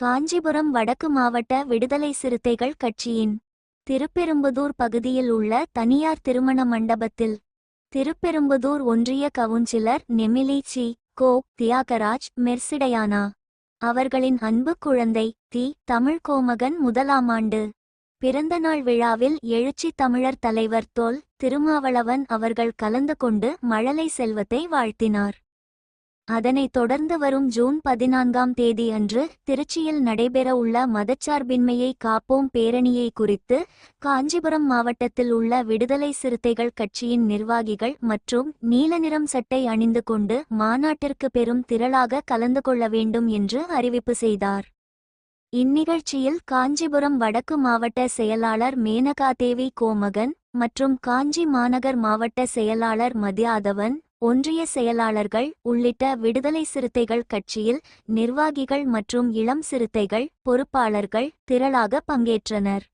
காஞ்சிபுரம் வடக்கு மாவட்ட விடுதலை சிறுத்தைகள் கட்சியின் திருப்பெரும்புதூர் பகுதியில் உள்ள தனியார் திருமண மண்டபத்தில் திருப்பெரும்புதூர் ஒன்றிய கவுன்சிலர் நெமிலி சி. கோ. தியாகராஜ் மெர்சிடையானா அவர்களின் அன்பு குழந்தை தி. தமிழ் கோமகன் முதலாம் ஆண்டு பிறந்தநாள் விழாவில் எழுச்சி தமிழர் தலைவர் தொல். திருமாவளவன் அவர்கள் கலந்து கொண்டு மழலை செல்வத்தை வாழ்த்தினார். அதனைத் தொடர்ந்து வரும் ஜூன் பதினான்காம் தேதி அன்று திருச்சியில் நடைபெறவுள்ள மதச்சார்பின்மையை காப்போம் பேரணியை குறித்து காஞ்சிபுரம் மாவட்டத்தில் உள்ள விடுதலை சிறுத்தைகள் கட்சியின் நிர்வாகிகள் மற்றும் நீல நிறம் சட்டை அணிந்து கொண்டு மாநாட்டிற்கு பெரும் திரளாக கலந்து கொள்ள வேண்டும் என்று அறிவிப்பு செய்தார். இந்நிகழ்ச்சியில் காஞ்சிபுரம் வடக்கு மாவட்ட செயலாளர் மேனகாதேவி கோமகன் மற்றும் காஞ்சி மாநகர் மாவட்ட செயலாளர் மதியாதவன் ஒன்றிய செயலாளர்கள் உள்ளிட்ட விடுதலை சிறுத்தைகள் கட்சியில் நிர்வாகிகள் மற்றும் இளம் சிறுத்தைகள் பொறுப்பாளர்கள் திரளாக பங்கேற்றனர்.